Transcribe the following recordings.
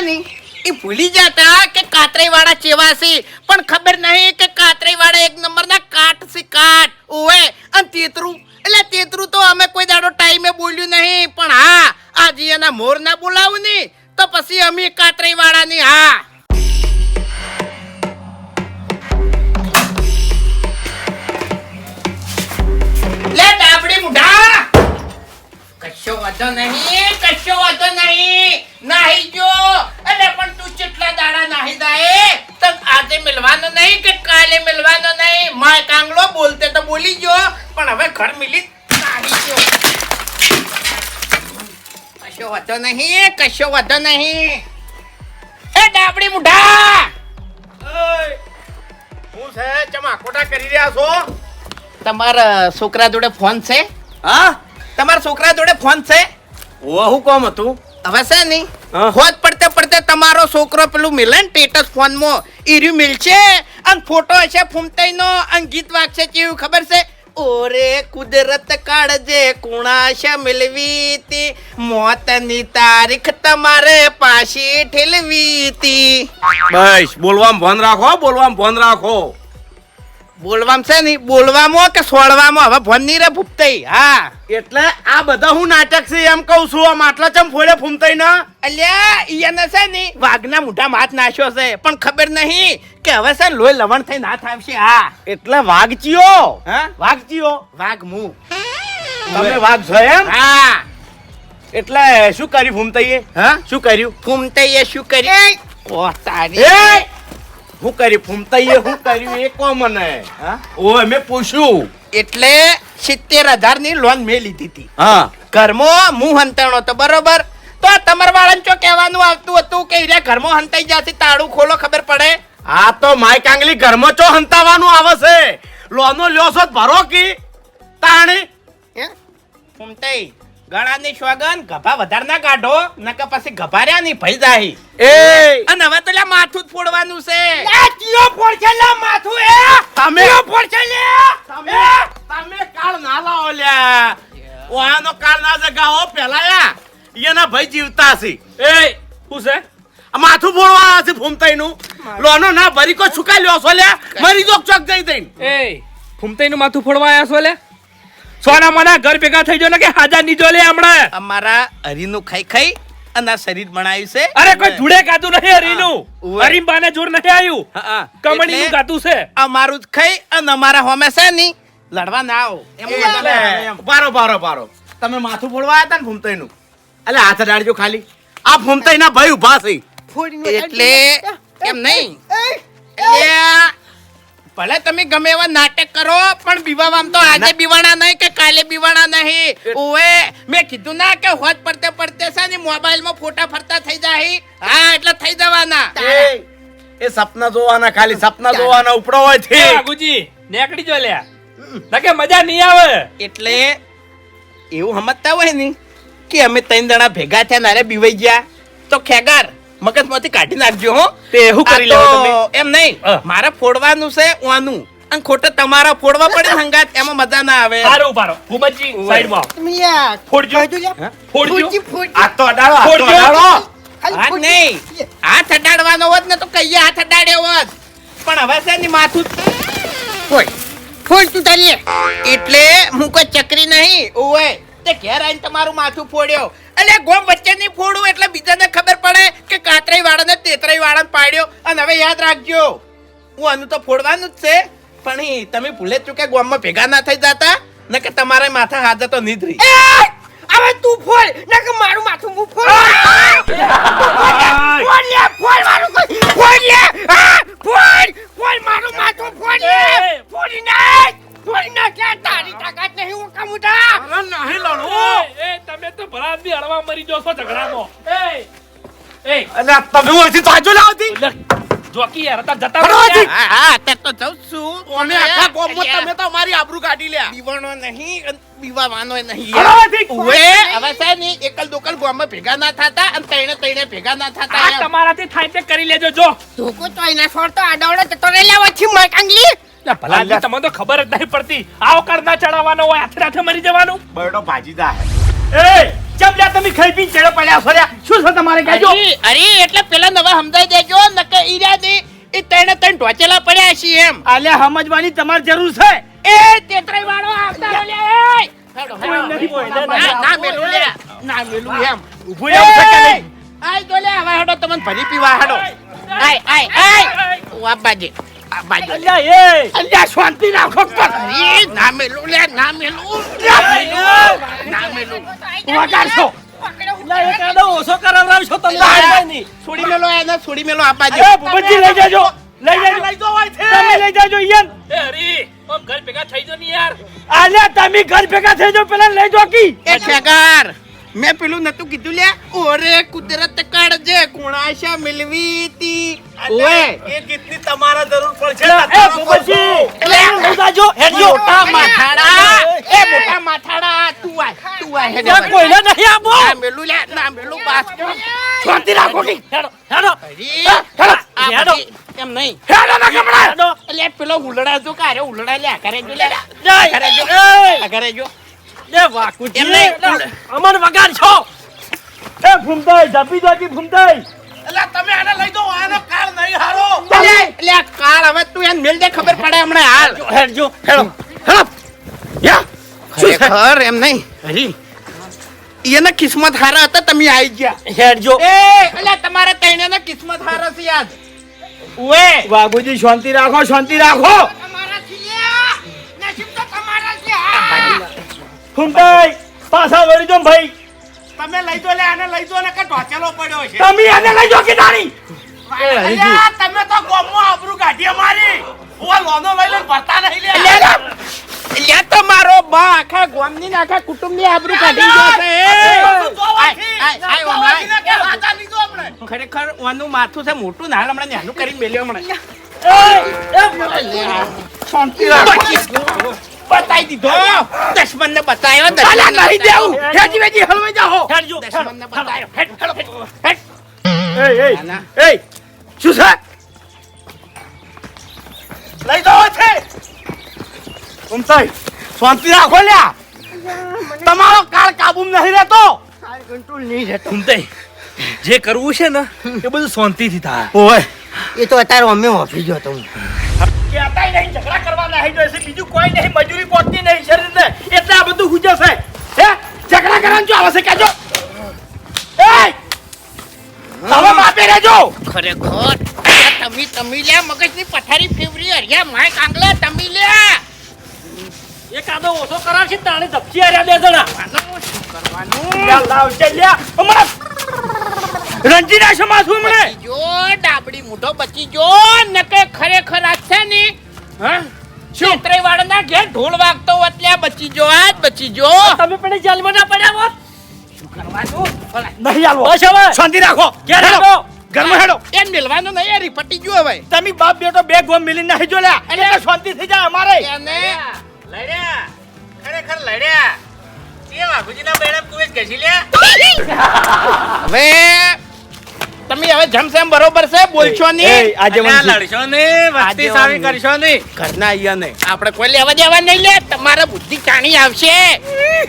ને? એ ભૂલી જતા કે કાતરાઈ વાળા પણ ખબર નહીં કે કાતરાઈ એક નંબરના કાટ છે, કાટ. ઓએ અને તેતરું. એટલે તેતરું તો અમે કોઈ દાડો ટાઈમે બોલ્યું નહીં. પણ હા, આજે એના મોર ના બોલાવું ને, તો પછી અમે કાતરાઈ હા. કશો વાંધો નહીં, કશો વાંધો નહીં. નાહી જો અલે પણ તું કેટલા દાડા નાહી જાય? તો આજે મિલવાનો નહીં કે કાલે મિલવાનો નહીં? માય કાંગલો બોલતે તો બોલી જો પણ હવે ઘર મિલી નાહી જો કશો વધો નહીં કશો વધો નહીં. એ ડાબડી મુઢા! હું છે ચમાકોટા કરી રહ્યા છો? તમારા છોકરા જોડે ફોન છે? હા? તમારા છોકરા જોડે ફોન છે? ઓ હું કોમ હતું? હવે છે નહીં હોત હોજ પડતે પડતે તમારો છોકરો પેલું મિલે ને સ્ટેટસ ફોનમાં ઈર્યું મિલશે અને ફોટો હશે ફૂમતાઈનો અને ગીત વાગશે કેવું ખબર છે? ઓરે કુદરત કાળજે કુણાશ મિલવી તી મોતની તારીખ તમારે પાછી ઠેલવી તી બસ બોલવામાં ભાન રાખો બોલવામાં ભાન રાખો. બોલવામાં છે નહીં બોલવામાં કે સોળવામાં? હવે ભણ નહીં રે ભૂપતાઈ હા. એટલે આ બધા હું નાટક છે એમ કહું છું આમ આટલા ચમ ફોડે ફૂમતાઈ ના અલ્યા ઈયાને છે ને વાઘના મોઢામાં માથ નાખ્યો છે. પણ ખબર નહીં કે હવે છે લોહી લવણ થઈ ના થાય છે હા. એટલે વાઘ ચિયો હા? વાઘ ચિયો વાઘ મુ. તમે વાઘ છો એમ? હા. એટલે શું કર્યું ફૂમતાઈએ? હા? શું કર્યું? ફૂમતાઈએ શું કર્યું? ઓ તારી એ કરી કર્યું ફૂમતાઈએ હું કર્યું એ કો મને? હા? ઓય મેં પૂછ્યું. એટલે સિત્તેર હજારની લોન મેં લીધી હતી. હા. ઘરમાં હું હંતાણો તો બરોબર? તો તમારા વાળાને ચો કહેવાનું આવતું હતું કે ઈરે ઘરમાં હંતાઈ જશે તાળું ખોલો ખબર પડે? આ તો માય કાંગલી ઘરમાં ચો હંતાવાનું આવે છે લોનો લ્યો છો તો ભરો કી? તાણી? હે? ફૂમતાઈ. ગળાની સોગન ગભા વધાર ના કાઢો નકર પછી ગભાર્યા નહીં ભઈ જાય એ! અને હવે તો લ્યા માથું જ ફોડવાનું છે. માથું એ! તમે તમે તમે કાળ ના લાવો લ્યા ઓહાનો કાળ ના જગાવો પેલા યા એના ભાઈ જીવતા છે એ શું છે? આ માથું ફોડવા છે ફૂમતાઈ નું લોનો ના ભરી કો છુકા લ્યો છો લે. મરી જોક ચોક જઈ દઈ એ ફૂમતાઈ નું માથું ફોડવા આયા છો લે? સોના મના ઘર ભેગા થઈ જો ને કે હાજા નીજો લે હમણાં. અમારા હરીનું ખાઈ ખાઈ અને આ શરીર બનાવ્યું છે. અરે કોઈ ધૂળે કાતું નહીં હરીનું. ઉવે. બાને જોર નહીં આવ્યું કમણી નું એટલે- ગાતું છે. અમારું જ ખાઈ અને અમારા હોમે છે ની. લડવા ના આવો. એમ. બારો બારો બારો તમે માથું ફોડવા આવ્યા હતા ને ફૂમતાઈ નું એટલે હાથ ડાળજો ખાલી. આ ફૂમતાઈ ના ભાઈ ઊભા છે. એટલે એમ નહીં. એટલે ભલે તમે ગમે એવા નાટક કરો પણ બીવાવામાં તો આજે બીવાણા નહીં કે કાલે બીવાણા નહીં. ઓએ મેં કીધું ના કે હોજ પડતે પડતે છે ને મોબાઈલમાં ફોટા ફરતા થઈ જાય. હા એટલે થઈ જવાના. એ એ સપના જોવાના ખાલી સપના જોવાના ઉપડો હોય છે વાઘુજી નેકડી જો લ્યા. નકે મજા નહીં આવે? એટલે એવું સમજતા હોય ને કે અમે ત્રણ જણા ભેગા થયા નારે બીવાઈ ગયા. તો ખેગાર મગજમાંથી કાઢી નાખજો હો. તે શું કરી લેવો તમે? એમ નહીં. હા. મારે ફોડવાનું છે ઓનું અને ખોટા તમારા ફોડવા પડે હંગાત એમાં મજા ના આવે. સારું પારો ભૂમજી સાઈડમાં આવો. ફોડજો. ફોડજો. આ તો અડાડો ફોડજો. અડાડો. હાથ નહીં. હાથ અડાડવાનો હોત ને તો કહીએ હાથ અડાડ્યો હોત. પણ હવે છે ને માથું કોઈ ફોડ તું તારી એટલે હું કોઈ ચકરી નહીં. ઓય તે ઘેર આવીને તમારું માથું ફોડ્યો. એટલે ગોમ વચ્ચે નહીં ફોડું એટલે બીજાને ખબર પડે કે કાતરાઈ વાળાને તેતરાઈ વાળાને પાડ્યો. અને હવે યાદ રાખજો, હું આનું તો ફોડવાનું જ છે. પણ તમે ભૂલે ચૂકે ગોમમાં ભેગા ના થઈ જતા? કે તમારા માથા હાજર તો નીધરી હવે તું ફોડ નકર મારું માથું હું ફોડ ફોડ લે ફોડ મારું કોઈ ફોડ લે આ ફોડ ફોડ મારું માથું ફોડ લે ફોડી નાખ ફોડી નાખ કે તારી તાકાત નહીં હું કમુટા અરે નહીં લડો એ, એ, તમે તો ભલા આદમી હળવા મરી જો છો ઝઘડામાં એ એ અરે તમે ઓછી તાજો લાવતી જોકી યાર હતા જતા રહો. હા હા તે તો જઉં છું. ઓને આખા કોમો તમે તો મારી આબરૂ કાઢી લ્યા. દીવાનો નહીં દીવાવાનો નહીં. ઉવે, હવે ને એકલ દોકલ ગોમાં ભેગા ના થતા અને તૈણે તૈણે ભેગા ના થાતા આ. તમારાથી થાય તે કરી લેજો જો. ધોકો તો એના છોડતો આડવડો જતો રે લેવા છી માર કાંગલી. ના, ભલા તમને તો ખબર જ નહીં પડતી. આવો કર ના ચડાવવાનો હોય હાથે હાથે મરી જવાનું. બરડો ભાજી જાય એ! ચમ લ્યા તમે ખાઈ ચેડો પડ્યા ફર્યા. શું છે તમારે કહેજો. અરે એટલે પેલા નવા સમજાઈ દેજો નકે ઈરાદી એ ત્રણે ત્રણ ટોચેલા પડ્યા છે એમ. આલે સમજવાની તમારે જરૂર છે. એ તેતરાઈ વાળો આવતા લે. ના, મેલું લે ના મેલું એમ ઊભો એમ છે કે નહીં? આય દોલે હવે હડો તમને ભરી પીવા હડો. આય આય આય ઓ આ બાજે અલ્યા એ! અલ્યા શાંતિ રાખો. અરે ના મેલું લે ના મેલું ના મેલું ના મેલું વગાડશો ઓછો કરાવરાવશો તમે ના, છોડી મેલો એને છોડી મેલો આ બાજે. અરે ભૂપતજી લઈ જાજો. લઈ જાજો. લઈ જાઓ તમે લઈ જાજો ઈયન. એ હરી ઓમ ઘર ભેગા થઈ જો ને યાર. આલ્યા તમે ઘર ભેગા થઈ જાઓ પેલા લઈ જો કી. એ ઠેકાર મેં પેલું નતું કીધું લે. ઓરે કુદરત કાળજે કુણાશા મિલવી તી ઓએ એ કેટલી તમારા જરૂર પડશે એ ભૂપતજી એટલે લઈ જો હેડજો. મોટા માથાડા. એ મોટા માથાડા તું આ તું આ હેડે. કોઈને નહીં આપો. ના મેલું લે ના મેલું બાસ. છોતી રાખો કી હેડો હેડો. હેડો હેડો. એમ નહીં. હેડો ના કપડા હેડો એટલે પેલો ઉલડા જો કારે ઉલડા લે કરે જો લે. કરે જો. કરે જો. એ વાકુજી એમ નહીં. અમન વગાડ છો. એ ભૂમતાઈ ઝાપી દોજી ભૂમતાઈ. એટલે તમે આને લઈ દો આનો કાળ નહીં હારો. એટલે આ કાળ હવે તું એને મેલ દે ખબર પડે હમણાં હાલ. હેડજો હેડો. હેડો યા ખરેખર એમ નહીં. હરી એને કિસ્મત હારા હતા તમે આવી ગયા. હેડજો. એ એટલે તમારે તૈણે ને કિસ્મત હારા છે યાદ. ઓએ વાઘુજી શાંતિ રાખો શાંતિ રાખો. ભૂમતાઈ પાછા વળી જો ભાઈ તમે લઈ જો લે આને લઈ જો ને કે ઢોચેલો પડ્યો છે તમે આને લઈ જો કે તારી અલ્યા, તમે તો ગોમો આબરૂ કાઢી અમારી ઓવા લોનો લઈ લે ભરતા નહીં લે લે મારો બા આખા ગોમની ને આખા કુટુંબની આબરૂ કાઢી ગયો છે. ખરેખર ઓનું માથું છે મોટું નાળ હમણાં નાનું કરી મેલ્યો હમણાં શાંતિ રાખો બતાઈ દીધો. દશમન ને બતાયો અલ્યા, દશમન નહીં દેવું. હેજી વેજી હલવાઈ જાઓ. હેડજો દશમન ને બતાયો. હેડ હેડ હેડ એ એ એ શું છે? લઈ જાઓ છે. ભૂમતાઈ શાંતિ રાખો લ્યા. તમારો કાળ કાબુમાં નહીં રહેતો. ઘૂમતાઈ જે કરવું છે ને એ બધું શાંતિથી થાય. ઓય એ તો અત્યારે અમે ઓફિસ ગયો તો કહેતાય નહીં ઝઘડા કરવા નહીં જોઈશે બીજું કોઈ નહીં મજૂરી પહોંચતી નહીં શરીરને એટલે આ બધું હુજે છે. હે? ઝઘડા કરવાનું જો આવે છે? એ તમે માપે રહેજો. ખરેખર તમે તમે લ્યા મગજની પથારી ફેવરી અરિયા માય કાંગલા તમે લ્યા. એક ઓછો કરાવશે તાણે ધપસી આર્યા બે જણા. શું કરવાનું? લ્યા લાવ છે લ્યા હમણાં રંજી નાખશો માથું મને જો ડાબડી મુઠો બચી જો નકે ખરેખર આ છે ને હા? ક્ષેત્રે વાળાના ઘેર ઢોલ વાગતો એટલે બચી જો આજ બચી જો તમે પણ જેલમાં ના પડ્યા હોત? શું કરવાનું નહીં આલો બસ હવે. શાંતિ રાખો. ઘેર હેડો. ઘરમાં હેડો. એમ મિલવાનો નહીં યાર પટી ગયો હવે. તમે બાપ બેટો બે ગોમ મિલી નહીં જો લ્યા એટલે શાંતિ થઈ જાય અમારે. એને લડ્યા. ખરેખર લડ્યા. એ ગુજીના બેડે કુવે ઘસી લ્યા હવે જમસમ બરોબર છે? બોલશો નહીં? આજે લડશો નહીં વસ્તી સારી કરશો નહીં. ઘરના અહીંયા નહીં. આપણે કોઈ લેવા દેવા નહીં લે તમારા બુદ્ધિ તાણી આવશે.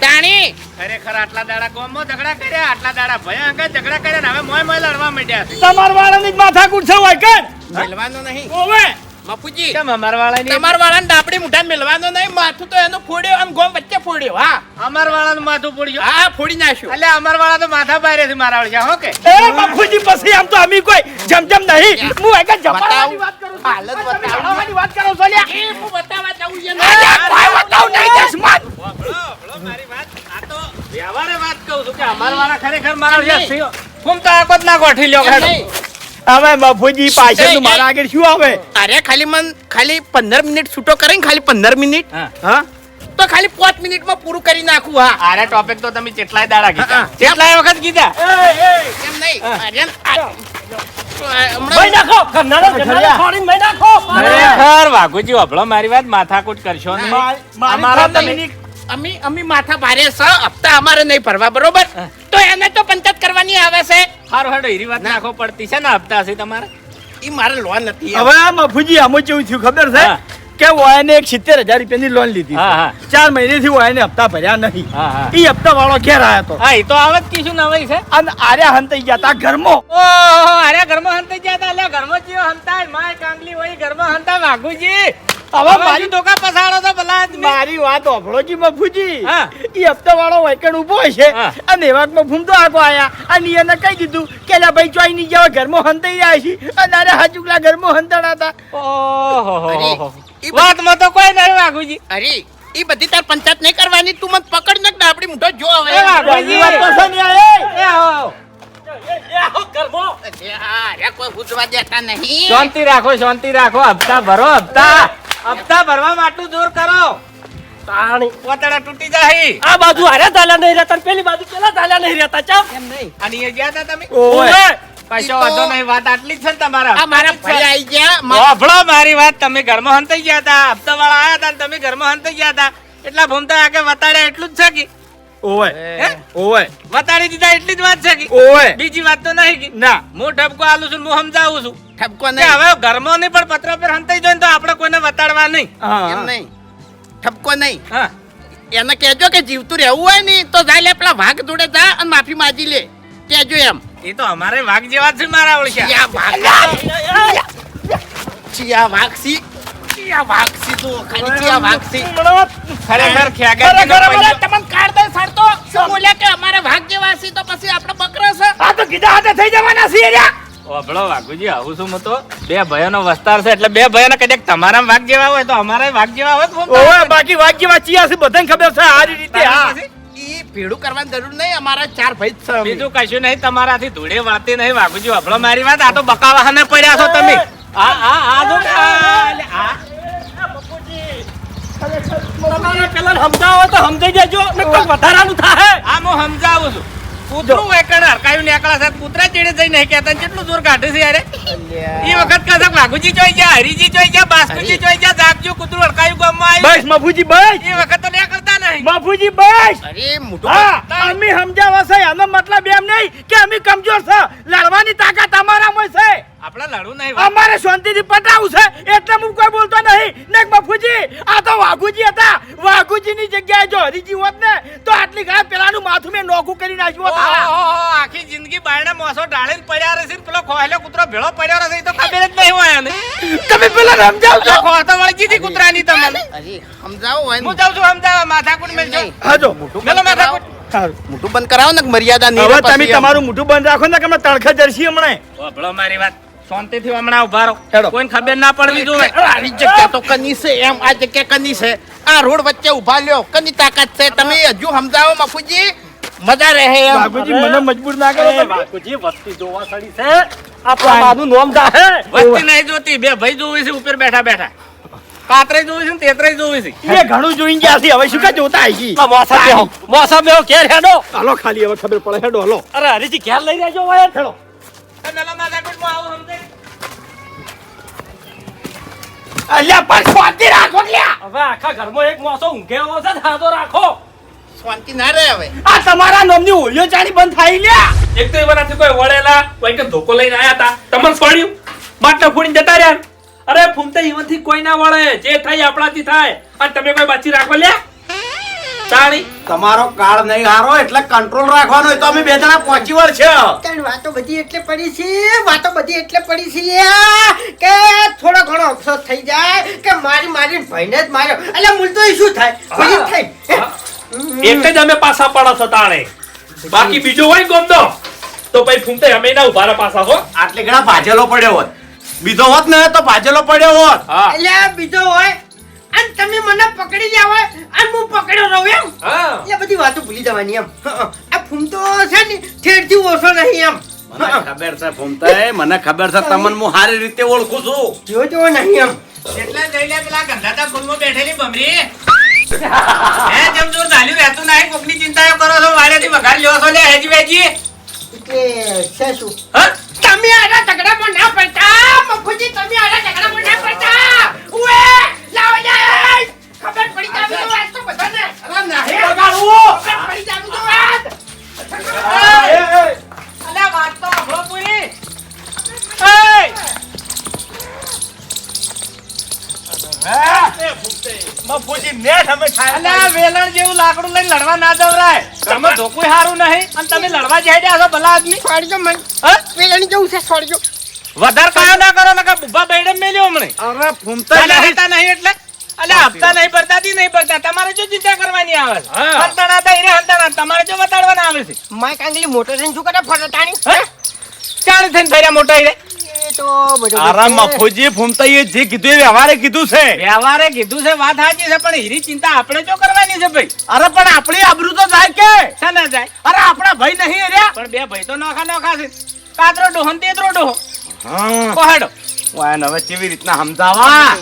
તાણી. ખરેખર આટલા દાડા ગોમમાં ઝઘડા કર્યા આટલા દાડા ભયંકર ઝઘડા કર્યા હવે મોય મોય લડવા માંડ્યા છે. તમાર વાળાની જ માથાકૂટ છે હોય કર મેલવાનો નહીં. ઓવે બાપુજી કેમ અમાર વાળાની તમાર વાળાને ડાપડી મુઠા મેલવાનો નહીં માથું તો એનું ફોડ્યો અને ગોમ વચ્ચે ફોડ્યો હા. અમાર વાળાનું માથું ફોડ્યો. હા ફોડી નાખ્યું. એટલે અમાર વાળા તો માથા બારે છે મારા વળગ્યા હો કે? એ બાપુજી પછી આમ તો અમી કોઈ જમજમ નહીં. હું એક જમાડવાની બતાવું. વાત કરું હાલત બતાવવાની વાત કરો છો લ્યા. એ હું બતાવવા જાઉં છે. ના બતાવ નહીં ભલો, ભલો, મારી વાત. આ તો વ્યવહારે વાત કહું છું કે અમાર વાળા ખરેખર મારા. ફૂમ તો આખો જ ના ગોઠી લ્યો. નહીં. હવે બાપુજી પાછળ. મારા આગળ શું આવે અરે ખાલી મન ખાલી પંદર મિનિટ છૂટો કરે ને ખાલી પંદર મિનિટ હા. તો ખાલી પાંચ મિનિટમાં પૂરું કરી નાખું હા આરે ટોપિક તો તમે કેટલાય દાડા કીધા કેટલાય વખત કીધા એમ નહીં અરે ખરેખર વાઘુજી મારી વાત માથાકૂટ કરશો નહીં મારી- મારી અમારા તમે-. અમે અમે માથા ભારે છે હપ્તા અમારે નહીં ભરવા બરોબર? તો એને તો પંચાયત કરવાની આવે છે. હારો હેડો હીરી વાત નાખો પડતી છે ને હપ્તા છે તમારે? ઈ મારે લોન નથી. હવે આ મફુજી આમાં કેવું થયું ખબર છે? હા. કે વાયને એક સિત્તેર હજાર રૂપિયાની લોન લીધી હા, હા. છે. ચાર મહિનેથી વાયને હપ્તા ભર્યા નહીં. હા, હા. ઈ હપ્તા વાળો ઘેર આવ્યો હતો હા એ તો આવત કીશું નવાઈ છે. અને આર્યા હંતાઈ ગયા તા ઘરમાં. ઓહો આર્યા ઘરમાં હંતાઈ ગયા તા. અલ્યા ઘરમાં જીવ હંતાય માય કાંગલી હોય ઘરમાં હંતા વાઘુજી હવે મારી મારી પસાડો તો ભલા મારી વાત ઓભળોજી મફુજી હા. ઈ હપ્તા વાળો વૈકણ ઊભો છે. અને એવા મફુમ તો આગો આયા. અને એને કહી દીધું કે લે ભાઈ ચોઈ ની જાવ ઘરમાં હંતાઈ રહ્યા છે. અને અરે હાજુકલા ઘરમાં હંતાડા હતા. ઓહો વાતમાં તો કોઈ નહીં વાઘુજી. અરે એ બધી તાર પંચાયત નહીં કરવાની? તું મત પકડ નાખ ને આપડી મુઠો જો હવે. એ વાઘુજી. વાત તો છે ને એ. એ આવો અરે હા, અરે કોઈ પૂછવા દેતા નહીં. શાંતિ રાખો શાંતિ રાખો. હપ્તા ભરો હપ્તા. હપ્તા ભરવા માટલું જોર કરો. પોતડા તૂટી જાય આ બાજુ હારે ધાલ્યા નહીં રહેતા પેલી બાજુ પેલા ધાલ્યા નહીં રહેતા ચમ. એમ નહીં. અને એ ગયા તા તમે? વાંધો નહીં વાત આટલી જ છે ને તમારા. આ મારા ભાઈ આઈ ગયા મારી વાત તમે ઘરમાં હંતાઈ ગયા હતા હપ્તા વાળા આયા હતા તમે ઘરમાં હંતાઈ ગયા હતા એટલા ભૂમતા આગે વતાડ્યા એટલું જ છે કે? ઓય? વતાડી દીધા એટલી જ વાત છે કે? બીજી વાત તો નહીં કે? ના. હું ઠપકો આલું છું હું સમજાવું છું. ઠપકો નહીં. હવે ઘરમાં નહીં પણ પત્ર પર હંતાઈ જોઈને તો આપણે કોઈને બતાડવા નહીં. એમ નહીં. ઠપકો નહીં. હા. એને કહેજો કે જીવતું રહેવું હોય ને તો જાય લે પેલા વાઘ જોડે જા અને માફી માજી લે. કહેજો એમ. એ તો અમારે વાઘ જેવા છે મારા ઓળખ્યા ચિયા વાઘ. ચિયા વાઘસી ચિયા તો ખાલી ચિયા વાઘસી ખરેખર ખ્યાગર ખરેખર અમારે તમને દે સાડતો બોલ્યા કે અમારે વાઘ જેવા સી તો પછી આપણે બકરો છે? આ તો કીધા હાથે થઈ જવાના છે યાર ઓભળો વાઘુજી આવું શું હું તો. બે ભયોનો વસ્તાર છે એટલે બે ભાઈઓને કદાચ તમારા વાઘ જેવા હોય તો અમારા વાઘ જેવા હોય તો બાકી વાઘ જેવા વાંચ્યા છે બધાને ખબર છે આ રીતે હા. ઈ ભેડું કરવાની જરૂર નહીં અમારા ચાર ભાઈ છે બીજું કશું નહીં તમારાથી ધૂળે વાતી નહીં વાઘુજી ઓભળો મારી વાત આ તો બકાવાને પડ્યા છો તમે. આ આ આ જો આ તમારે પેલા સમજાવો તો સમજાઈ જજો વધારાનું થાય આ હું સમજાવું છું. કૂતરું વેકણ હરકાયું નીકળે છે કૂતરા ચીડે જઈ કહેતા કેટલું જોર કાઢે છે યારે એ વખત કદાચ વાઘુજી જોઈ ગયા હરીજી જોઈ ગયા બાસ્કુજી જોઈ ગયા જાગજો કૂતરું હરકાયું ગામમાં બસ મફુજી બસ. એ વખત તો નીકળતા નહીં. મફુજી બસ. અરે મોટું અમે સમજાવશે છે એનો મતલબ એમ નહીં કે અમે કમજોર છે. લડવાની તાકાત અમારામાં છે. આપણે લાડુ નહીં અમારે શાંતિથી પટાવું છે. એટલે હું કોઈ બોલતો નહીં. ને બફુજી આ તો વાઘુજી હતા. વાઘુજીની જગ્યાએ જો હરીજી હોત ને તો આટલી ઘા પેલાનું માથું મેં નોખું કરી નાખ્યું હોત. આખી જિંદગી બાયણે મોસો ડાળીને પડ્યા રહેશે પેલો ખોહેલો કૂતરો ભેળો પડ્યો રહેશે તો ખબર જ નહીં હોય એને. તમે પેલા સમજાવજો. પેલો ખોહ તો વળગી હતી કૂતરાની તમને. અરે સમજાવો હોય હું જાઉં છું સમજાવવા માથાકૂટ મેલજો. હાજો મેલો બંધ કરાવો. માથાકૂટ. મોટું બંધ કરાવો ને મર્યાદા નહીં હવે તમે તમારું મોટું બંધ રાખો ને કે અમે તણખે જરસી હમણાં. ઓભળો મારી વાત. શાંતિથી હમણાં ઊભા રહો. કોઈને ખબર ના પડવી જોઈએ. આની જગ્યા તો કની છે એમ આ જગ્યા કની છે. આ રોડ વચ્ચે ઊભા લ્યો. કની તાકાત છે? તમે હજુ સમજાવો બાપુજી. મજા રહે એમ. બાપુજી મને મજબૂર ના કરો તમે. બાપુજી વસ્તી જોવા સડી છે. આપણા બાનું નોમ જાહે વસ્તી નહીં જોતી. બે ભાઈ જોવી છે ઉપર બેઠા બેઠા. કાતરે જોવી છે ને તેતરે જોવી છે. એ ઘણું જોઈ ગયા છે. હવે શું કા જોતા આઈ આ મોસમ બેહો. મોસમ બેહો ઘેર હેડો. હાલો ખાલી હવે ખબર પડે. હેડો હાલો. અરે હરીજી ઘેર લઈ રહેજો વાયર હેડો. અલ્યા પણ શાંતિ રાખો લ્યા. હવે આખા ઘરમાં એક મોસો ઊંઘે છે સાદો રાખો. શાંતિ ના રહે હવે. આ તમારા નામની ઓલિયો ચાણી બંધ થાય લ્યા. એક તો એવાનાથી કોઈ વળેલા કોઈ કે ધોકો લઈને આયા હતા તમને છોડ્યું બાટલા ફોડીને જતા રહ્યા? અરે ફૂમતે ઈવનથી કોઈ ના વળે. જે થાય આપણાથી થાય. અને તમે કોઈ બાચી રાખો લે તાળી તમારો કાળ નહીં હારો એટલે કંટ્રોલ રાખવાનો તો અમે બે જણા પહોંચી વળ છે. તારી વાતો બધી એટલે પડી છે વાતો બધી એટલે પડી છે કે થોડો ઘણો અફસોસ થઈ જાય કે મારી મારી ભાઈને જ માર્યો. એટલે મૂળ તો શું થાય? કોઈ થઈ? એક જ અમે પાછા પડો છો તાણે. બાકી બીજો હોય ગમતો તો ભાઈ ફૂમતે અમે ના ઊભા પાછા હો. આટલે ઘણા ભાજેલો પડ્યો હોત. બીજો હોત ને તો ભાજેલો પડ્યો હોત. હા. એટલે બીજો હોય અને તમે મને પકડી ગયા અને હું પકડ્યો રહું એમ. હા. એટલે બધી વાતો ભૂલી જવાની એમ. આ ફૂમતો છે ને ઠેરથી ઓછો નહીં એમ. મને ખબર છે ભૂમતાએ મને ખબર છે તમને હું સારી રીતે ઓળખું છું. જો જો નહીં એમ. એટલે જઈ લે પેલા ગંધાતા ફૂલમાં બેઠેલી બમરી. હે જેમ જોર ધાલ્યું રહેતું ના કોકની ચિંતા કરો છો વારેથી વઘાર લ્યો છો લે હેજી વેજી. એટલે છે શું? હા? તમે આના ઝઘડામાં ના પડતા. મફુજી તમે આના ઝઘડામાં ના પડતા. ઉએ લાવ જાય ખબર પડી જાવી તો વાત તો બધાને. અરે નહીં બગાડું ખબર પડી જાવી તો વાત. અલ્યા વાત તો સાંભળો પૂરી બાપુજી નહીં તમે લડવા જઈ ના કરો નકા બુભા બેડે મેલ્યો હમણે. અરે નહીં. એટલે. અલે હપ્તા નહીં ભરતા નહીં ભરતા તમારે જો ચિંતા કરવાની આવે છે. હંતાણા તમારે જો બતાડવાના આવે છે. માય કાંગલી મોટર થઈને શું કરે? ફરતાણી? ચાણ થઈને ફેર્યા મોટા રે તો જે કીધું વ્યવહારે કીધું છે. વ્યવહારે કીધું છે વાત સાચી છે પણ હીરી ચિંતા આપણે જો કરવાની છે ભાઈ? અરે પણ આપણી આબરૂ તો જાય કે? શા ના જાય? અરે આપણા ભાઈ નહીં રે પણ બે ભાઈ તો નોખા નોખા છે. કાતરો ડોહો ને તેતરો ડોહો. હા. કોહાડો. વાયન હવે કેવી રીતના સમજાવા?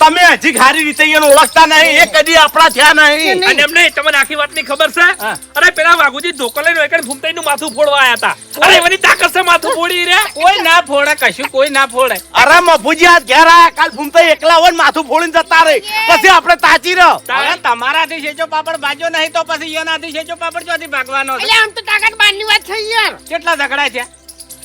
તમે હજી ખારી રીતે એને ઓળખતા નહીં એ કદી આપણા થયા નહીં. અને એમને તમને આખી વાતની ખબર છે? અરે પેલા વાઘુજી ધોકો લઈને એકડ ફૂમતાઈનું માથું ફોડવા આયા હતા અરે એની તાકાત છે માથું ફોડી રે? કોઈ ના ફોડે કશું કોઈ ના ફોડે. અરે મફુજી આજ ઘેર આયા કાલ ફૂમતા એકલા હોય માથું ફોડીને જતા રહે. પછી આપણે તાચી રહો. તમારાથી શેચો પાપડ ભાજો નહીં તો પછી શેચો પાપડ ચોથી ભાગવાનો એટલે આમ તો તાકાત બારની વાત થઈ યાર. કેટલા ઝઘડા છે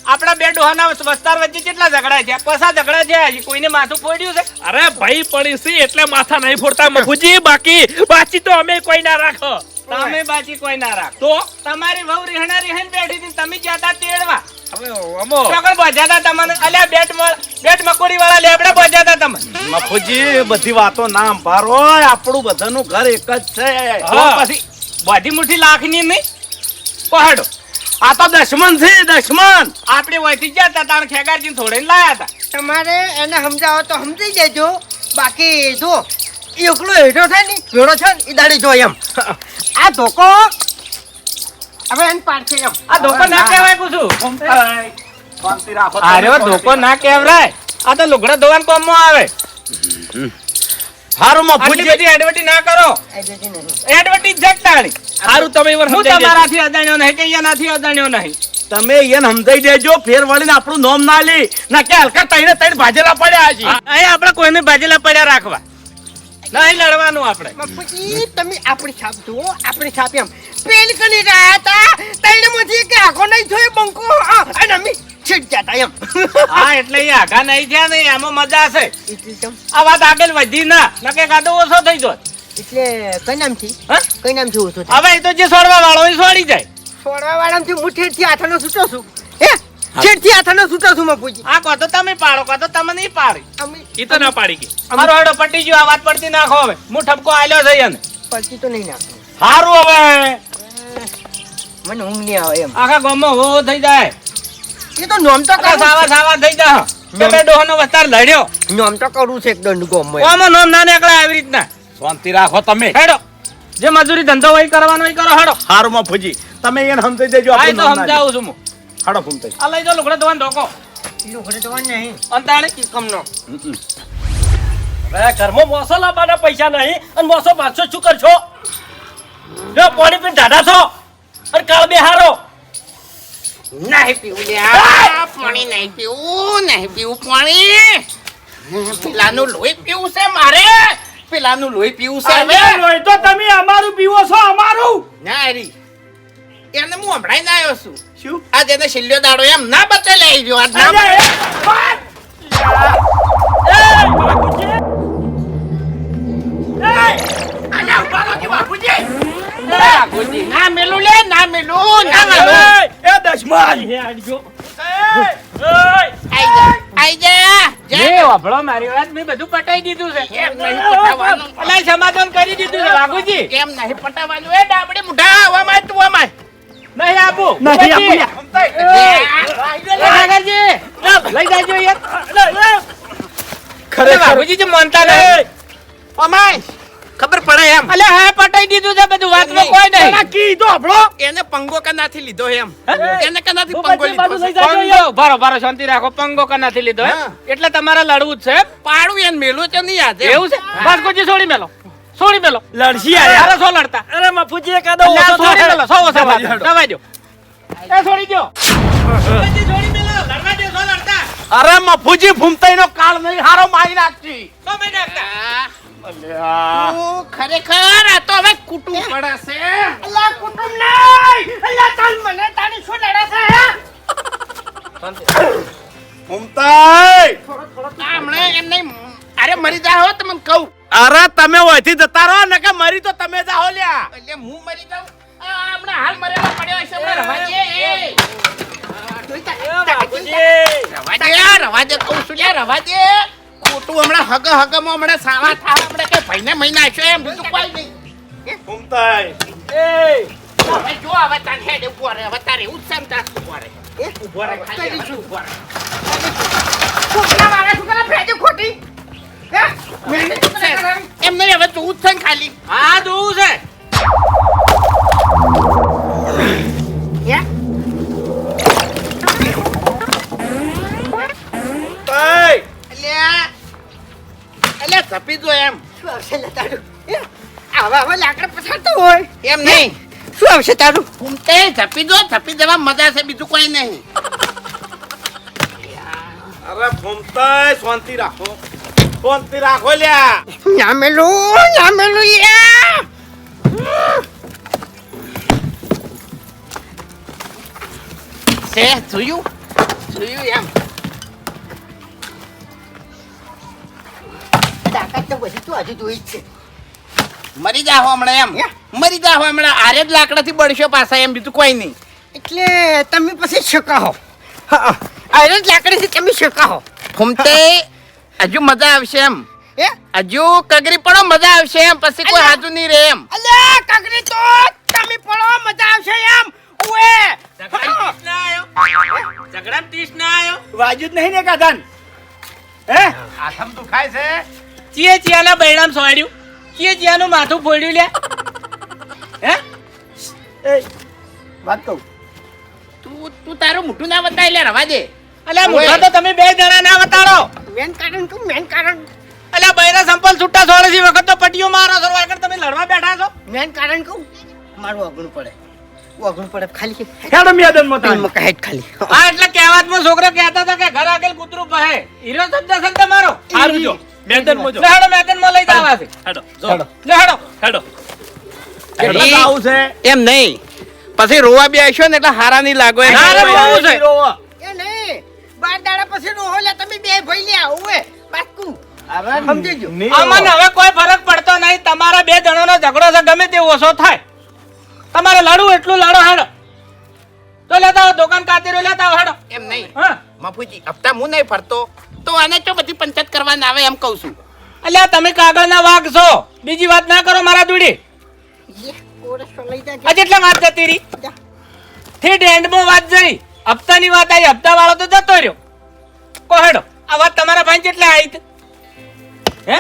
આપણા બે ડોહાના વસ્તાર વચ્ચે કેટલા ઝઘડા છે પસા ઝઘડા છે હજી? કોઈને માથું ફોડ્યું છે? અરે ભાઈ પડી છે એટલે માથા નહીં ફોડતા મફુજી. બાકી બાકી તો અમે કોઈ ના રાખો. તમે બાજી કોઈ ના રાખ. તો? તમારી વહુ રીહણા રીહણ બેઠી હતી તમે જ્યાં તેડવા. હવે અમો. ચોકડ બોજાતા તમને. અલ્યા બેટ બેટ મકોડી વાળા લેબડા બોજાતા તમને. મફુજી બધી વાતો ના અંભારો આપણું બધાનું ઘર એક જ છે. પછી બધી મુઠ્ઠી લાખની નહીં. પહાડો. આ તો દશમન છે દશમન. આપણે વહીથી ગયા હતા તાણ ખેગારજી થોડે લાયા હતા. તમારે એને સમજાવો તો સમજી જજો. બાકી જો એકલો હેઠો થાય ને ભેળો છે ને એ દાડી જો એમ. આ ધોકો. હવે એને પાડશે એમ. આ ધોકો ના કહેવાય કુછું. શાંતિ અરે ધોકો ના કહેવાય. આ તો લુગડા ધોવાનું કોમમાં આવે. હારું માં મફુજી બધી એડવર્ટી ના કરો. નહીં. એડવર્ટી જગતાણી સારું તમે હું દેજો. તમારાથી અદાણ્યો નહીં કે એનાથી અદાણ્યો નહીં. તમે એને સમજાઈ દેજો ફેર વળીને આપણું નોમ ના લે. ના કે હલકા તઈને તઈને ભાજેલા પડ્યા છે. અહીં આપણે કોઈને બાજેલા પડ્યા રાખવા. નહીં લડવાનું આપણે. પછી તમે આપણી છાપ જુઓ આપણી છાપ એમ. પેલી કની રહ્યા હતા તૈણમાંથી કે આખો નહીં જોયો બંકો. આ, અને અમે છેડ એમ. હા એટલે એ આઘા નહીં થયા ને એમાં મજા છે આ વાત આગળ વધી ના નકે ગાડો ઓછો થઈ જાય એટલે કઈ નામથી? હા? કઈ નામથી ઓછું હવે એ તો જે સોડવા વાળો એ છોડી જાય. સોડવા વાળામાંથી હું ઠેઠથી હાથાનો છૂટો છું. હે? ઠેઠથી હાથાનો છૂટો છું બાપુજી. આ કહો તો તમે પાડો કહો તો તમે નહીં પાડી. ઈ તો ના પાડી ગઈ. અમારો હેડો પટી ગયો આ વાત પડતી નાખો હવે. હું ઠપકો આલ્યો છે એને. પડતી તો નહીં નાખું. હારું હવે. મને ઊંઘ નહીં આવે એમ. આખા ગામમાં હો થઈ જાય. એ તો નોમ તો સાવા સાવા થઈ જા બે બે ડોહનો વસ્તાર લડ્યો. નોમ તો કરું છે એક દંડ ગોમ ઓમાં નોમ ના નીકળે આવી રીતના? શાંતિ રાખો તમે. હેડો. જે મજૂરી ધંધો હોય કરવાનો હોય કરો હેડો. હારું મફુજી તમે એને સમજાઈ દેજો આ તો સમજાવું છું હું. ફૂમ ફૂમતાઈ આ લઈ જો લુગડા ધોવાનો ડોકો લુગડા તો નહીં. અંતાણે કમનો હવે ઘરમાં મોસો લાવવાના પૈસા નહીં અને મોસો પાછો શું કરશો? જો પાણી પીને ઢાઢા છો? અને કાળ બે હારો નહીં પીવું લ્યા પાણી નહીં પીવું નહીં પીવું પાણી. પેલાનું લોહી પીવું છે મારે? પેલાનું લોહી પીવું છે હવે? તો તમે અમારું પીવો છો અમારું? ના રી એને હું હમણાં ના આવ્યો છું. શું? આજ એને છેલ્લો દાડો એમ ના બચે લઈ ગયો આજ ના. અલ્યા, ઊભા રહો કે બાપુજી. બાપુજી, ના મેલું લે ના મેલું ના મેલું. એ દશમન હે આડજો આઈ જા આઈ જા. વાપરો મારી વાત મેં બધું પટાઈ દીધું છે. કેમ નહીં પટાવવાનું? અલા સમાધાન કરી દીધું છે વાઘુજી. કેમ નહીં પટાવવાનું? એ ડાબડી મુઢા હવામાં તું હવામાં નહીં આપું. નહીં આપું. લઈ જાજો યાર ખરેખર વાઘુજી જે માનતા નહીં અમાય ખબર પડે એમ. અલે હા પટાઈ દીધું છે બધું વાતમાં કોઈ નહીં. કીધું આપણો એને પંગો કનાથી લીધો એમ. એને કનાથી પંગો લીધો છે. પંગો ભારો ભારો શાંતિ રાખો. પંગો કનાથી લીધો એટલે તમારે લડવું જ છે પાડું એને મેલું તો નહીં યાદ એવું છે? વાઘુજી છોડી મેલો. છોડી મેલો. લડશી અરે સો લડતા. અરે મફુજી એકાદો અલ્યા, ઓછો છોડી મેલો સો ઓછો દવા વાત. દો. દો. એ છોડી દો. છોડી મેલો લડવા દે સો લડતા અરે મફુજી ફૂમતાઈ નો કાળ નહીં હારો મારી નાખતી તો મહિને નાખતા. તું ખરેખર આ તો હવે કુટુંબ પડશે અલ્યા કુટુંબ નહીં. અલ્યા તાન મને તારી શું લડે છે હે? ફૂમતાઈ હમણાં એમ નહીં અરે મરી જા હો તમને કહું. અરે તમે ઓયથી જતા રહો ને કે મરી તો તમે જાઓ લ્યા. એટલે હું મરી જાઉં? આ હાલ મરેલો પડ્યો હશે હમણાં રવા દે એ. રવા દે રવા કહું છું લ્યા, રવા દે ખોટું હમણાં હગ હગમાં હમણાં સાવા થા હમણાં કઈ ભાઈને મહિના છે એમ બીજું કોઈ નહીં. ઘૂમતાય. હવે જો હવે તાર હેડ ઊભો રહે હવે તારે જ તાર ઊભો રહે. ઊભો રહે ખાલી હવે ઊભો રહે. છોકરા મારા છોકરા ફેંકી ખોટી. એમ નહીં હવે તું જ છે ખાલી. હા જોવું છે. આવા આવા લાકડા પછાડતો હોય. એમ નહીં. શું આવશે તારું? ઘૂમતે ઝપી દો ઝપી દેવા મજા છે બીજું કોઈ નહીં. અરે ઘૂમતાય શાંતિ રાખો. શાંતિ રાખો લ્યા. નામેલું નામેલું યા. છે જોયું? જોયું એમ. તાકાત તો બધી તું હજુ જોઈ જ છે. મરી જાહો હમણાં એમ? મરી જાહો હમણાં. આરે જ લાકડાથી બળશો પાછા એમ. બીજું કોઈ નહીં. એટલે તમે પછી શકાહો. હા આયરન લાકડીથી તમે શકાહો. ફૂમતે હજુ મજા આવશે એમ. હજુ કગરી પડો મજા આવશે એમ. પછી કોઈ. હાજુ નહીં રે એમ. અલ્યા કગરી તો તમે પડો મજા આવશે એમ. ઓએ ઝઘડામાં તીસ ના આવ્યો વાજુ જ નહીં ને કાધાન? હે? આથમ દુખાય છે. ચીએ ચિયાના બૈરામ સોડ્યું ચીએ જ્યાંનું માથું ફોડ્યું લે? હે? એ વાત કહું. તું તું તારું મોઢું ના બતાય લે રવા દે. અલ્યા મોઢા તો તમે બે જણા ના બતાડો. મેન કારણ તું મેન કારણ? અલ્યા બૈરા સંપલ છૂટા છોડે છે વખત તો પટીઓ મારો છો આગળ તમે લડવા બેઠા છો. મેન કારણ કહું? મારું અગણું પડે. અઘરું પડે ખાલી કે હેડો મેદાનમાં ખાલી. હા એટલે કહેવાતમાં છોકરો કહેતા હતા કે ઘર આગળ કૂતરું પહે હીરો શબ્દ શબ્દ મારો તમારો? હારું જો. મેદાનમાં જો. લે હેડો મેદાનમાં લઈ જવા છે હેડો જો. હેડો. લે હેડો. હેડો. આવું છે. એમ નહીં. પછી રોવા બી આવશો ને એટલે હારા નહીં લાગો એ ના, ના, બહુ છે. એ નહીં. બાર દાડા પછી રોહો લે તમે બે ભાઈ લે ઓએ પાકું અરે સમજી ગયો. નહીં અમને હવે કોઈ ફરક પડતો નહીં. તમારા બે જણાનો ઝઘડો છે ગમે તે ઓછો થાય. તમારે લડવું એટલું લડો હેડો. તો લેતા આવો દુકાન કાતેરો લેતા આવો હેડો. એમ નહીં. હા. મફુજી હપ્તા હું નહીં ફરતો? તો આને ચો બધી પંચાયત કરવાના આવે એમ કહું છું. અલ્યા તમે કાગળના વાઘ છો. બીજી વાત ના કરો મારા દુડી. આજે જા જેટલા વાત જતી રહી. જા. થી એન્ડમાં વાત જઈ. હપ્તાની વાત આવી. હપ્તા વાળો તો જતો રહ્યો. કોહેડો આ વાત તમારા ભાઈ કેટલા આવી હે?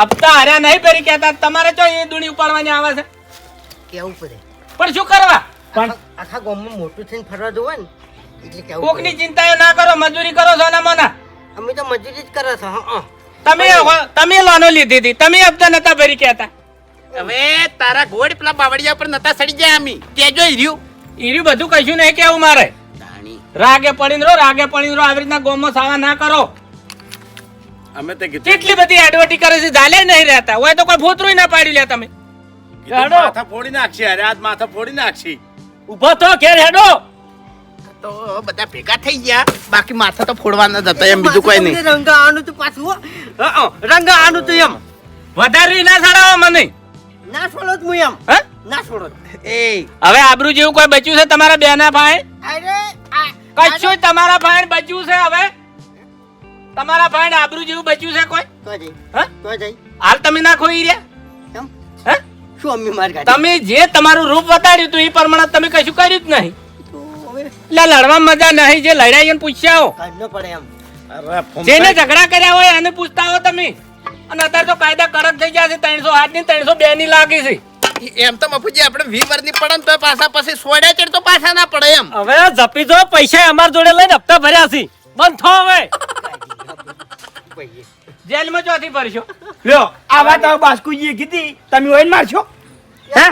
હપ્તા હાર્યા નહીં પેરી કહેતા. તમારે ચો એ દુડી ઉપાડવાની આવે છે કેવું પડે? પણ શું કરવા? પણ આખા ગામમાં મોટું થઈને ફરવા જવું ને. એટલે કોકની પડે. ના કરો મજૂરી કરો છો ના અમે તો મજૂરી જ કરે છે હા તમે તમે લોનો લીધી હતી. તમે હપ્તા નતા ભરી કહેતા. હવે તારા ગોળ પેલા બાવળિયા પર નતા સડી જાય અમી. કેજો હીર્યું. ઈર્યું બધું કશું નહીં કેવું મારે. રાગે પડીને રહો રાગે પડીને રહો આવી રીતના ગોમો સાવા ના કરો. અમે તે કીધું કેટલી બધી એડવર્ટી કરે છે ઝાલે નહીં રહેતા. હોય તો કોઈ ભૂતરું ના પાડી લે તમે. માથા ફોડી નાખશે અરે આજ માથા ફોડી નાખશે. ઊભો તો ઘેર હેડો. તો બધા ભેગા થઈ ગયા. બાકી માથા તો ફોડવાના જ હતા એમ બીજું કોઈ નહીં. રંગ આનું તું પાછું હો. હા, હા, રંગ આનું તું એમ. વધારે ના સાડાવો મને. ના છોડો જ હું એમ. હે? ના છોડો એ. હવે આબરૂ જેવું કોઈ બચ્યું છે તમારા બેના ભાઈ? અરે કશું તમારા ભાઈ બચ્યું છે હવે? તમારા ભાઈ આબરૂ જેવું બચ્યું છે કોઈ? તો હે? તો હાલ તમે ના ખોઈ રહ્યા? હે? શું અમ્મી માર તમે જે તમારું રૂપ બતાડ્યું હતું એ પ્રમાણે તમે કશું કર્યું જ નહીં. તો એટલે લડવા મજા નહીં જે લડાઈ એને પૂછ્યા હો. પડે એમ. જેને ઝઘડા કર્યા હોય એને પૂછતા હો તમે. અને અત્યારે તો કાયદા કડક થઈ ગયા છે ત્રણસો આઠની ત્રણસો બે ની લાગી છે. એમ તો મફુજી આપણે વી વરની પડે ને તો પાછા પછી સોડા ચડ તો પાછા ના પડે એમ. હવે જપી દો પૈસા અમાર જોડે લઈને હપ્તા ભર્યા છે. બંધ થો હવે. જેલમાં ચોથી ભરશો. લ્યો આ વાત બાસ્કુજીએ કીધી. તમે હોય મારશો? હે?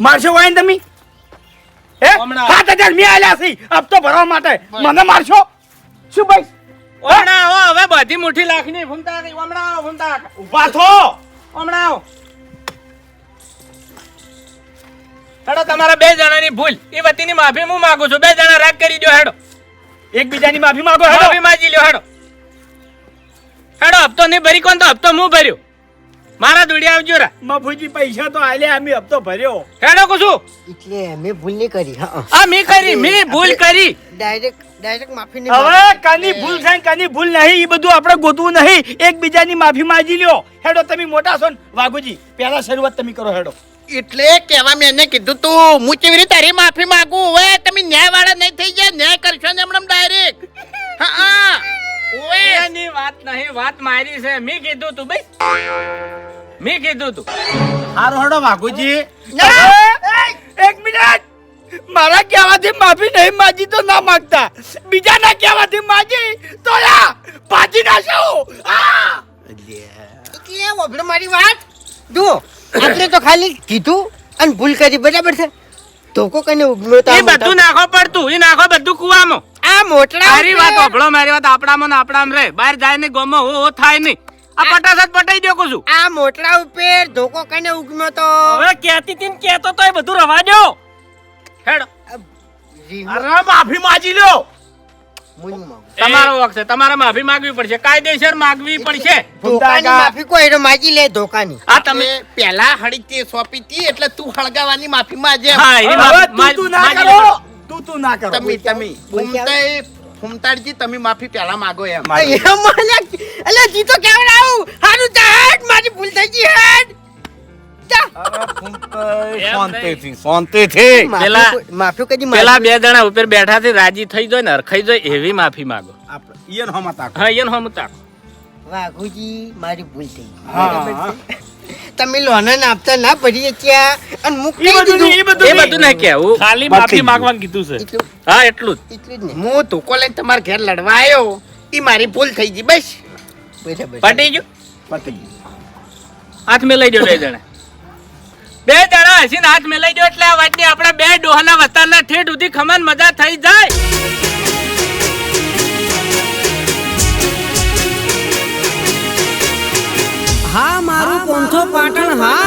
મારશો હોય ને તમે? હે? સાત હજાર મેં આલ્યા છે. હપ્તો ભરવા માટે. મને મારશો? શું ભાઈ? હમણાં આવો હવે બધી મુઠ્ઠી લાખની ફૂમતા ગઈ. હમણાં આવો ફૂમતા. ઊભા થો. હમણાં આવો. હેડો તમારા બે જણાની ભૂલ. એ વતીની માફી હું માંગુ છું. બે જણા રાગ કરી દો હેડો. એકબીજાની માફી માંગો હેડો. માફી માંગી લ્યો હેડો. હેડો હપ્તો નહીં ભરી કોણ તો? હપ્તો હું ભર્યો? મારા દોડી આવજો રા. મફુજી પૈસા તો આલે અમે હપ્તો ભર્યો. હેડો કુછું એટલે અમે ભૂલ નહીં કરી હા. આ મી કરી મે ભૂલ કરી. ડાયરેક્ટ ડાયરેક્ટ માફી નહીં હવે કાની ભૂલ થાય કાની ભૂલ નહીં એ બધું આપણે ગોતવું નહીં. એકબીજાની માફી માંગી લ્યો. હેડો તમે મોટા છો ને વાઘુજી પહેલા શરૂઆત તમે કરો હેડો. એટલે કેવા મેં એને કીધું તું હું કેવી રીતે તારી માફી માંગુ? હવે તમે ન્યાય વાળા નહીં થઈ ગયા ન્યાય કરશો ને એમણે ડાયરેક્ટ હા. એની વાત નહીં વાત મારી છે. મી કીધું તું ભાઈ મી કીધું તું. હારો હડો વાઘુજી. એક મિનિટ! મારા કહેવાથી માફી નહીં માજી તો ના માંગતા. બીજાના કહેવાથી માજી તો યા પાછી નાખો. આ! એટલે. વાપરો મારી વાત? જુઓ આપણે તો ખાલી કીધું અને ભૂલ કરી બરાબર છે? ધોકો કને ઉગમ્યો તો એ બધું નાખો પડતું એ નાખો બધું કુવામાં. આ મોટડા મારી વાત હોભળો મારી વાત આપણામાં ને આપણામાં રે બહાર જાય ને ગોમાં હો હો થાય નહીં. આ પટાસ જ પટાઈ દો છું આ મોટડા ઉપર ધોકો કને ઉગમ્યો તો. હવે કેતી તીન કેતો તો એ બધું રવા દો હેડો. અરે માફી માજી લ્યો. તમારો વખત તમારે માફી માંગવી પડશે. કાયદેસર માંગવી પડશે. માફી કોઈ એનો માગી લે ધોકાની. આ તમે તમે પેલા તે સોંપી હતી એટલે તું હળગાવાની માફી માંગે. હા એની તું તું ના કરો. લેજો. તું તું ના કરો. તમે તમે. ફૂમતાઈ ફૂમતાડજી તમે માફી પેલા માંગો એમ. અલે જી તો કેવડ આવું. હારું જા મારી ભૂલ થઈ ગઈ હેડ. બે જણા ઉપર બેઠા થી રાજી થઈ જાય ને હરખાઈ જાય એવી માફી માંગો. ઈયન હા હમ તાકો. વાઘુજી મારી ભૂલ થઈ. હા. તમે લોન આપતા ના ભરીએ ત્યાં અને મુક ઈ બધું નહીં, બધું એ બધું ના કહેવું. ખાલી માફી માંગવાનું કીધું છે. હા એટલું જ. એટલું જ ને? હું તો લઈને તમારા ઘેર લડવા આવ્યો ઈ મારી ભૂલ થઈ ગઈ બસ. પટી ગયું? પટી ગયું. હાથ મેલાઈ દો બે જણા. બે જણા હસીને હાથ મેલાઈ દો એટલે આ વાતની આપણા બે ડોહાના વસ્તારના ઠેઠ સુધી ખમન મજા થઈ જાય. મારું પોંથો પાટણ હા?